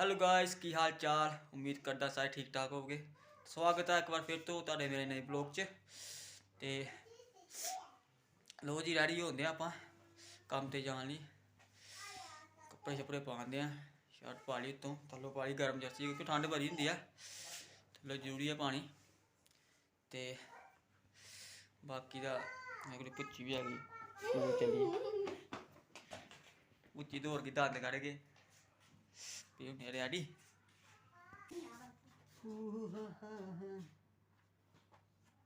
Hello guys ਕੀ ਹਾਲ ਚਾਲ? ਉਮੀਦ ਕਰਦਾ ਸਾਰੇ ਠੀਕ ਠਾਕ ਹੋਵੋਗੇ। ਸਵਾਗਤ ਹੈ ਇੱਕ ਵਾਰ ਫਿਰ ਤੋਂ ਤੁਹਾਡੇ ਮੇਰੇ ਨਵੇਂ ਬਲੌਗ 'ਚ। ਤੇ ਲੋ ਜੀ ਰੈਡੀ ਹੁੰਦੇ ਆ ਆਪਾਂ ਕੰਮ ਤੇ ਜਾਣ ਲਈ। ਕੱਪੜੇ ਛਪੜੇ ਪਾਉਂਦੇ ਆ ਸ਼ਰਟ ਪਾ ਲਈ ਉੱਤੋਂ, ਥੱਲੋਂ ਪਾ ਲਈ ਗਰਮ ਜਰਸੀ, ਕਿਉਂਕਿ ਠੰਡ ਬੜੀ ਹੁੰਦੀ ਆ। ਥੱਲੇ ਜ਼ਰੂਰੀ ਆ ਪਾਣੀ। ਤੇ ਬਾਕੀ ਦਾ ਮੇਰੇ ਪੁੱਛੀ ਵੀ ਆ ਗਈ। ਉਹ ਚੱਲੀ। ਉੱਚੀ ਦੌੜ ਕੇ ਦੰਦ ਕੱਢ ਗਏ ਵੀ ਹੁਣ ਰੈਡੀ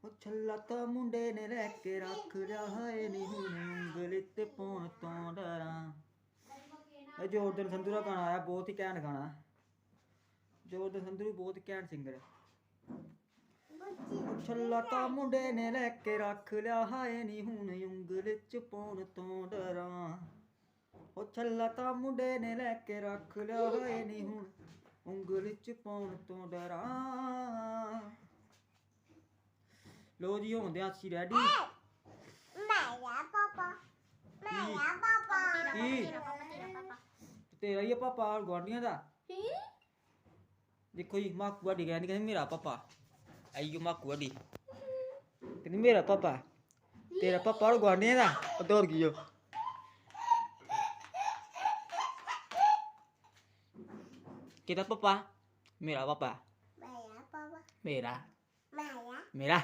ਉਹ ਛੱਲਾ ਤਾਂ ਮੁੰਡੇ ਨੇ ਲੈ ਕੇ ਰੱਖ ਲਿਆ ਹੈ ਨਹੀਂ ਹੁਣ ਉਂਗਲ ਤੇ ਪਾਉਣ ਤੋਂ ਡਰਾਂ ਇਹ ਜੋਰਦਨ ਸੰਧੂ ਦਾ ਗਾਣਾ ਆਇਆ ਬਹੁਤ ਹੀ ਘੈਂਟ ਗਾਣਾ ਜੋਰਦਨ ਸੰਧੂ ਵੀ ਬਹੁਤ ਘੈਂਟ ਸਿੰਗਰ ਹੈ ਉਹ ਛੱਲਾ ਤਾਂ ਮੁੰਡੇ ਨੇ ਲੈ ਕੇ ਰੱਖ ਲਿਆ ਹੈ ਨਹੀਂ ਹੁਣ ਉਂਗਲ ਚ ਪਾਉਣ ਤੋਂ ਡਰਾਂ ਉਹ ਛੱਲਾ ਤਾਂ ਮੁੰਡੇ ਨੇ ਲੈ ਕੇ ਰੱਖ ਲਿਆ ਹੈ ਨਹੀਂ ਹੁਣ ਉਂਗਲ ਚ ਪਾਉਣ ਤੋਂ ਡਰਾਂ। ਲੋ ਜੀ ਹੁੰਦੇ ਆ ਅਸੀਂ ਰੈਡੀ। ਮੇਰਾ ਪਾਪਾ ਮੇਰਾ ਪਾਪਾ। ਕੀ? ਤੇਰਾ ਹੀ ਆ ਪਾਪਾ ਗਵਾਂਡੀਆਂ ਦਾ? ਦੇਖੋ ਜੀ ਮਾਕੂ ਆਡੀ ਕਹਿੰਦੀ ਕਹਿੰਦੀ ਮੇਰਾ ਪਾਪਾ। ਆਈਓ ਮਾਕੂ ਆਡੀ ਕਹਿੰਦੀ ਮੇਰਾ ਪਾਪਾ। ਤੇਰਾ ਪਾਪਾ ਉਹ ਗਵਾਂਡੀਆਂ ਦਾ? ਉਹ ਦੌੜ ਗਈ ਉਹ ਕਿਹਦਾ ਪਾਪਾ ਮੇਰਾ ਪਾਪਾ ਮੇਰਾ ਪਾਪਾ ਮੇਰਾ ਮੇਰਾ ਮੇਰਾ ਮੇਰਾ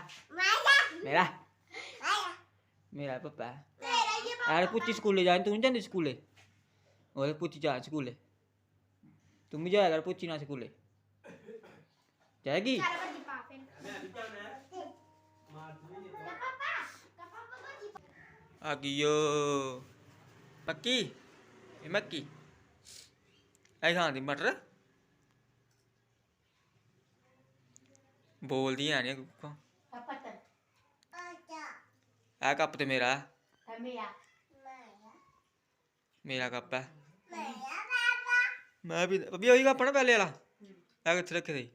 ਮੇਰਾ ਮੇਰਾ ਮੇਰਾ ਪਾਪਾ ਮੇਰਾ ਇਹ ਯਾਰ ਪੁੱਛੀ ਸਕੂਲੇ ਜਾਣ ਤੂੰ ਨਹੀਂ ਜਾਂਦੀ ਸਕੂਲੇ ਉਹਦੇ ਪੁੱਛੀ ਜਾ ਸਕੂਲੇ ਤੂੰ ਵੀ ਜਾਇਆ ਕਰ ਪੁੱਛੀ ਨਾ ਸਕੂਲੇ ਜਾਏਗੀ ਆ ਗਈਓ ਪੱਕੀ ਇਹ ਮੱਕੀ ਐ ਖਾਂਦੀ ਮਟਰ ਬੋਲਦੀ ਆ ਨਹੀਂ ਆਜਾ ਇਹ ਕੱਪ ਤੇ ਮੇਰਾ। ਮੇਰਾ। ਮੇਰਾ ਕੱਪ ਹੈ। ਮੈਂ ਵੀ ਅਭੀ ਉਹੀ ਕੱਪ ਨਾ ਪਹਿਲੇ ਵਾਲਾ। ਇਹ ਕਿੱਥੇ ਰੱਖੇ ਸੀ?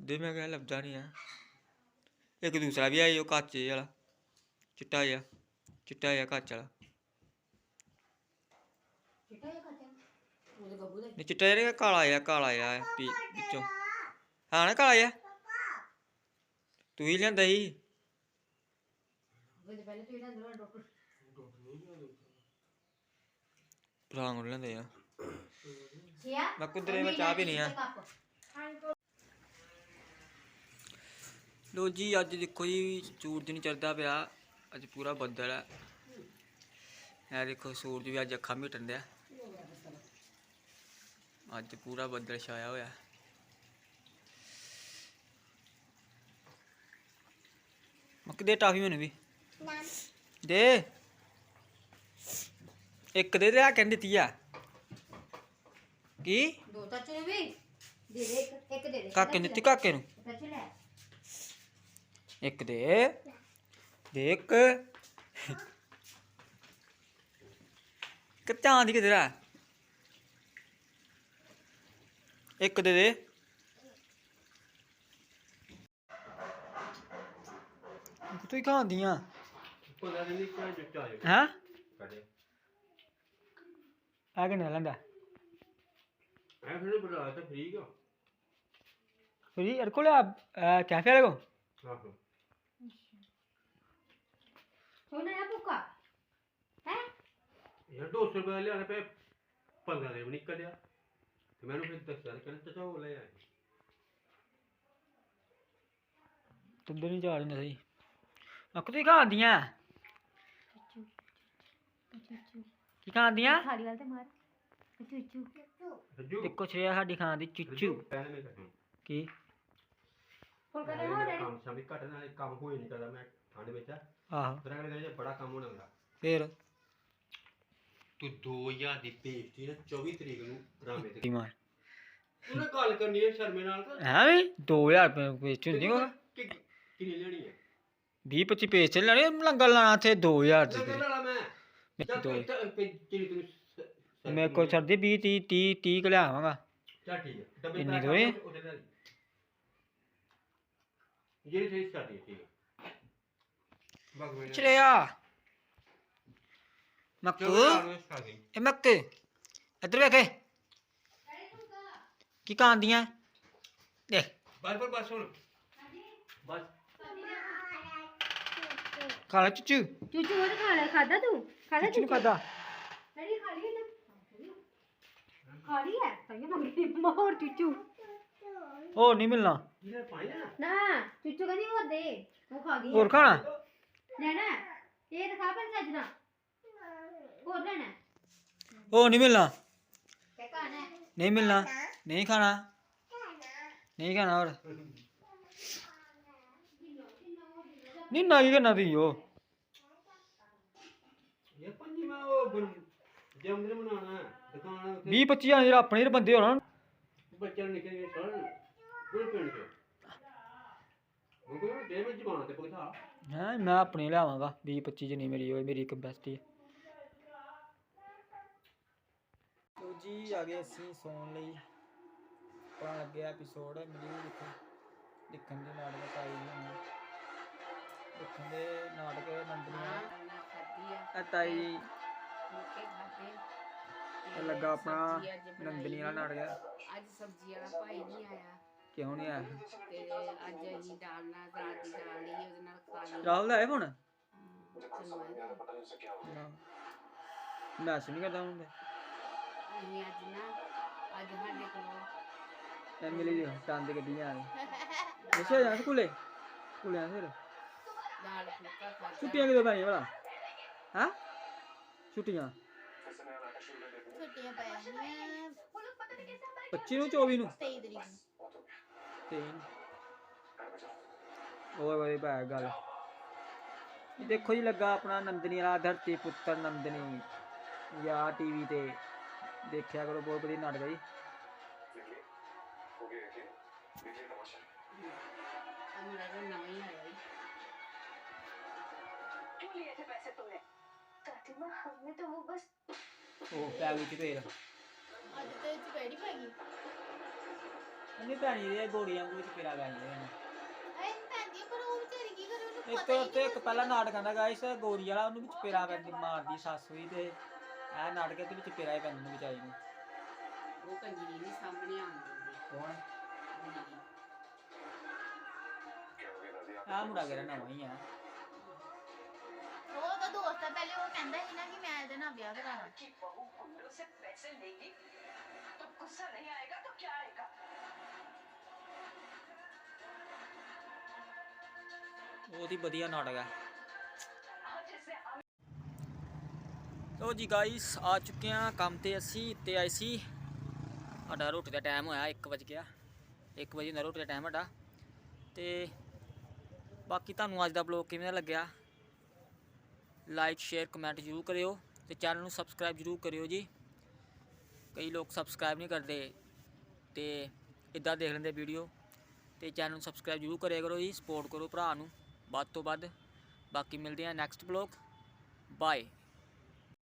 ਦੇ ਮੈਂ ਕਿਹਾ ਲੱਭਦਾ ਨਹੀਂ ਆ। ਇੱਕ ਦੂਸਰਾ ਵੀ ਆਈ ਉਹ ਕੱਚੇ ਵਾਲਾ। ਚਿੱਟਾ ਜਿਹਾ। ਚਿੱਟਾ ਜਿਹਾ ਕੱਚ ਵਾਲਾ। ਨਹੀਂ ਚਿੱਟਾ ਜਿਹਾ ਨੀ, ਕਾਲਾ ਜਿਹਾ ਕਾਲਾ ਜਿਹਾ ਪੀ ਵਿੱਚੋਂ। ਹਾਂ ਨਾ ਕਾਲਾ ਜਿਹਾ? ਤੂੰ ਹੀ ਲਿਆਂਦਾ ਸੀ? ਭਰਾ ਨੂੰ ਲਿਆਂਦੇ ਆ। ਮੈਂ ਕੁਦਰੇ ਮੈਂ ਚਾਹ ਪੀਣੀ ਆ। ਲੋ ਜੀ ਅੱਜ ਦੇਖੋ ਜੀ ਸੂਰਜ ਨਹੀਂ ਚੜਦਾ ਪਿਆ। ਅੱਜ ਪੂਰਾ ਬੱਦਲ ਹੈ ਇਹ ਦੇਖੋ ਸੂਰਜ ਵੀ ਅੱਜ ਅੱਖਾਂ ਮੀਟਣ ਦਿਆ ਅੱਜ ਪੂਰਾ ਬੱਦਲ ਛਾਇਆ ਹੋਇਆ। ਮੱਕ ਦੇ ਟਾਫੀ ਮੈਨੂੰ ਵੀ। ਦੇ। ਇੱਕ ਦੇ ਲਿਆ ਕਹਿੰਦੀ ਦਿੱਤੀ ਆ। ਕੀ? ਦੋ ਤਾਂ ਚੁਣੇ ਵੀ। ਦੇ ਦੇ ਇੱਕ ਇੱਕ ਦੇ ਦੇ। ਕਾਕੇ ਨੂੰ ਦਿੱਤੀ ਕਾਕੇ ਨੂੰ। ਇੱਕ ਦੇ। ਦੇ ਇੱਕ। ਕਿੱਥਾਂ ਦੀ ਕਿਧਰ ਆ? ਇੱਕ ਦੇ ਦੇ। ਤੂੰ ਹੀ ਖਾਂਦੀਆਂ? ਹਾਂ? ਆ ਕੇ ਨਾ ਲੰਦਾ। ਫਰੀ ਅਰ ਕੋਲ ਕੈਫੇ ਵਾਲੇ ਕੋ ਸੋਨਾ ਨਾ ਪੁੱਕਾ ਹੈ? ਯਾਰ 200 ਰੁਪਏ ਲਿਆਣੇ ਪਏ 15 ਦੇ ਵੀ ਨਿਕਲਿਆ। ਤੁੰਦੇ ਨਹੀਂ ਜਾ ਰਹੀ ਨਾ ਸਹੀ ਅੱਖ ਤੂੰ ਕੀ ਖਾਂਦੀਆਂ ਵਾਲ ਤੇ ਮਾਰ ਸਾਡੀ ਖਾਂ ਦੀ ਚੁੱਚੂ ਪਹਿਲੇ ਮੈਂ ਕਰੂੰ ਕੀ ਹੁਣ ਕਦੇ ਹੋ ਡੈਡੀ ਕੰਮ ਸ਼ਾਮੀ ਘੱਟ ਨਾਲ ਕੰਮ ਹੋਈ ਨਹੀਂ ਕਰਦਾ ਮੈਂ ਠੰਡ ਵਿੱਚ ਆਹੋ ਤੇਰਾ ਕਹਿੰਦਾ ਬੜਾ ਕੰਮ ਹੋਣਾ ਮੇਰਾ ਫੇਰ ਤੂੰ 2000 ਦੀ ਭੇਜਤੀ ਨਾ 24 ਤਰੀਕ ਨੂੰ ਰਾਮੇ ਤੇ। ਮਾਰ? ਉਹਨੇ ਗੱਲ ਕਰਨੀ ਹੈ ਸ਼ਰਮੇ ਨਾਲ ਤਾਂ। ਹੈ ਵੀ 2000 ਰੁਪਏ ਵੇਚ ਹੁੰਦੀ ਕੋ ਕਿ- ਕਿੰਨੀ ਲੈਣੀ ਹੈ 20 25 ਪੇਜ ਚ ਲੈਣੇ ਲੰਗਰ ਲਾਣਾ ਤੇ 2000 ਲੱਗਾ ਦੇ। ਲਾਲਾ ਮੈਂ। ਚੱਲ ਦੋ ਤੂੰ ਇੱਥੇ- ਇੱਥੇ ਚਲੀ ਤੂੰ ਸ- ਸ- ਮੇਰੇ ਕੋਲ ਛੱਡਦੀ 20 30 30 30 ਕ ਲਿਆਵਾਂਗਾ ਚੱਲ ਠੀਕ ਹੈ ਡੱਬੇ ਇੰਨੀ ਪੈਕ ਕਰ, ਦੋਏ? ਉਹਦੇ ਨਾਲ ਜਿਹੜੀ ਚੀਜ਼ ਸਾਡੀ ਠੀਕ ਹੈ ਚਲਿਆ ਮੱਕੂ ਇਹ ਮੱਕ ਇੱਧਰ ਵੇਖੇ ਕੀ ਕਾਂਦੀਆਂ ਦੇਖ ਬਸ ਬਸ ਬਸ ਹੁਣ ਬਸ ਖਾ ਲੈ ਚੁੱਚੂ ਚੂਚੂ ਉਹ ਖਾ ਲੈ ਖਾਦਾ ਤੂੰ ਖਾਦਾ ਚੁੱਚੂ ਨੂੰ ਖਾਦਾ ਡੈਡੀ ਖਾ ਲਈ ਨਾ ਖਾ ਲਈ ਹੈ ਤਾਂ ਇਹ ਮੰਗੀ ਮੋਰ ਚੂਚੂ ਹੋਰ ਨਹੀਂ ਮਿਲਣਾ ਇਹਨੇ ਪਾਣੀ ਲੈਣਾ ਨਾ ਚੂਚੂ ਕਹਿੰਦੀ ਹੋਰ ਦੇ ਉਹ ਖਾ ਗਈ ਹੋਰ ਖਾਣਾ ਲੈਣਾ ਇਹ ਦਿਖਾ ਪਰ ਸੱਜਣਾ ਹੋਰ ਲੈਣਾ ਹੋਰ ਨਹੀਂ ਮਿਲਣਾ। ਕਿਆ ਹੈ? ਨਹੀਂ ਮਿਲਣਾ। ਨਹੀਂ ਖਾਣਾ। ਨਹੀਂ ਖਾਣਾ ਹੋਰ। ਨਹੀਂ ਨਾ ਕੀ ਕਰਨਾ ਤੀ ਉਹ। ਇਹ ਉਹ ਹੈ, ਦੁਕਾਨ ਉੱਤੇ 20 25 ਆ ਜਿਹੜਾ ਆਪਣੇ ਬੰਦੇ ਹੋਣਾ। ਬੱਚਿਆਂ ਨੂੰ ਨਿਕਲ ਗਏ ਸੜਨ ਕੋਈ ਪਿੰਡ ਚ। ਉਹ ਕੋਈ ਦੇ ਵਿੱਚ ਜਮਾਨ ਤੇ ਹੈ ਮੈਂ ਆਪਣੇ ਲਿਆਵਾਂਗਾ। 20 25 ਚ ਨਹੀਂ ਮੇਰੀ ਉਹ ਮੇਰੀ ਕਪੈਸਿਟੀ ਲੋ ਜੀ ਆ ਗਏ ਅਸੀਂ ਸੌਣ ਲਈ। ਪਾਣ ਲੱਗਿਆ ਐਪੀਸੋਡ ਮਿਲੀ ਦੇਖੋ ਦੇਖਣ। ਦੇ ਨਾਟਕ ਪਾਈ ਹੋਣੀ। ਦੇਖਣ ਦੇ ਨਾਟਕ ਨੰਦਨੀਆਂ ਆ। ਤਾਈ। ਲੱਗਾ ਆਪਣਾ ਨੰਦਨੀ ਵਾਲਾ ਨਾਟਕ। ਅੱਜ ਸਬਜ਼ੀ ਵਾਲਾ ਭਾਈ ਨਹੀਂ ਆਇਆ। ਕਿਉਂ ਨਹੀਂ ਆਇਆ? ਤੇ ਅੱਜ ਅਸੀਂ ਦਾਲ ਨਾਲ ਰਾਤ ਦੀ ਦਾਲ ਲਈ ਉਹਦੇ ਨਾਲ ਖਾ ਲਈ। ਰਾਹੁਲ ਫੋਨ ਤੈਨੂੰ ਆਇਆ। ਮੈਸੇਜ ਨਹੀਂ ਕਰਦਾ ਹੁੰਦਾ ਅਸੀਂ ਅੱਜ ਨਾ ਅੱਜ ਸਾਡੇ ਕੋਲ ਐਮਐਲਏ ਦੀ ਟਾਂ ਦੀ ਗੱਡੀਆਂ ਆ ਰਹੀ ਅੱਛਾ ਜਾਂ ਸਕੂਲੇ? ਸਕੂਲੇ ਆ ਫਿਰ। ਦਾਲ ਫੁਲਕਾ ਖਾਧਾ ਛੁੱਟੀਆਂ ਕਿਦੋਂ ਪੈਣੀਆਂ ਭਲਾ? ਹਾਂ? ਛੁੱਟੀਆਂ? ਛੁੱਟੀਆਂ ਪੈ ਜਾਣੀਆਂ 25 ਨੂੰ 24 ਨੂੰ? 23 ਤਰੀਕ ਨੂੰ। ਤੇ ਓਏ ਓਏ ਬੈ ਗੱਲ। ਇਹ ਦੇਖੋ ਜੀ ਲੱਗਾ ਆਪਣਾ ਨੰਦਨੀ ਵਾਲਾ ਧਰਤੀ ਪੁੱਤਰ ਨੰਦਨੀ। ਯਾ ਟੀਵੀ ਤੇ। ਦੇਖਿਆ ਕਰੋ ਬਹੁਤ ਵਧੀਆ ਨਾਟਕ ਹੈ ਜੀ। ਤਾਂ। ਉਹ ਪੈ ਅੱਜ ਤੇ ਚਪੇੜੀ ਗਈ। ਨਹੀਂ ਭੈਣੀ ਦੇ ਗੋੜੀਆਂ ਵਿੱਚ ਪੇਰਾ ਗਾਈਆਂ ਨੇ ਐ ਪੈਂਦੀ ਆ, ਪਰ ਉਹ ਵਿਚਾਰੀ ਕੀ ਕਰੇ ਉਹਨੂੰ ਇੱਕ ਪਹਿਲਾ ਨਾਟਕ ਆਂਦਾ ਗਾਇਸ ਗੋਰੀ ਵਾਲਾ ਉਹਨੂੰ ਵਿੱਚ ਪੇਰਾ ਪੈਂਦੀ ਮਾਰਦੀ ਸੱਸ ਵੀ ਤੇ ਇਹ ਨਾਟਕ ਦੇ ਵਿੱਚ ਪੇਰਾ ਹੀ ਪੈਂਦੀ ਨੂੰ ਵਿਚਾਰੀ ਨੂੰ ਉਹ ਕੰਜਰੀ ਨਹੀਂ ਸਾਹਮਣੇ ਆਉਣ ਦਿੰਦੀ ਕੌਣ ਕੰਜਰੀ। ਆ ਮੁੰਡਾ ਕਿਹੜਾ ਨਵਾਂ ਹੀ ਆ ਉਹ ਤਾਂ ਦੋਸਤ ਆ ਪਹਿਲੇ ਉਹ ਕਹਿੰਦਾ ਸੀ ਨਾ ਕਿ ਮੈਂ ਇਹਦੇ ਨਾਲ ਵਿਆਹ ਕਰਾਣਾ की बहू गुल्लू से पैसे लेगी तो गुस्सा नहीं आएगा तो क्या आएगा ਬਹੁਤ ਹੀ ਵਧੀਆ ਨਾਟਕ ਹੈ ਲੋ ਜੀ ਗਾਇਸ ਆ ਚੁੱਕੇ ਆ ਕੰਮ ਤੇ ਅਸੀਂ, ਤੇ ਆਏ ਸੀ। ਸਾਡਾ ਰੋਟੀ ਦਾ ਟਾਈਮ ਹੋਇਆ 1 ਵਜ ਗਿਆ। 1 ਵਜੇ ਦਾ ਰੋਟੀ ਦਾ ਟਾਈਮ ਸਾਡਾ। ਤੇ ਬਾਕੀ ਤੁਹਾਨੂੰ ਅੱਜ ਦਾ ਬਲੌਗ ਕਿਵੇਂ ਦਾ ਲੱਗਿਆ? ਲਾਈਕ ਸ਼ੇਅਰ ਕਮੈਂਟ ਜ਼ਰੂਰ ਕਰਿਓ ਤੇ ਚੈਨਲ ਨੂੰ ਸਬਸਕ੍ਰਾਈਬ ਜ਼ਰੂਰ ਕਰਿਓ ਜੀ। ਕਈ ਲੋਕ ਸਬਸਕ੍ਰਾਈਬ ਨਹੀਂ ਕਰਦੇ ਤੇ ਇਦਾਂ ਦੇਖ ਲੈਂਦੇ ਵੀਡੀਓ ਤੇ ਚੈਨਲ ਨੂੰ ਸਬਸਕ੍ਰਾਈਬ ਜ਼ਰੂਰ ਕਰਿਆ ਕਰੋ ਜੀ ਸਪੋਰਟ ਕਰੋ ਭਰਾ ਨੂੰ ਵੱਧ ਤੋਂ ਵੱਧ। ਬਾਕੀ ਮਿਲਦੇ ਆ ਨੈਕਸਟ ਬਲੌਗ ਬਾਏ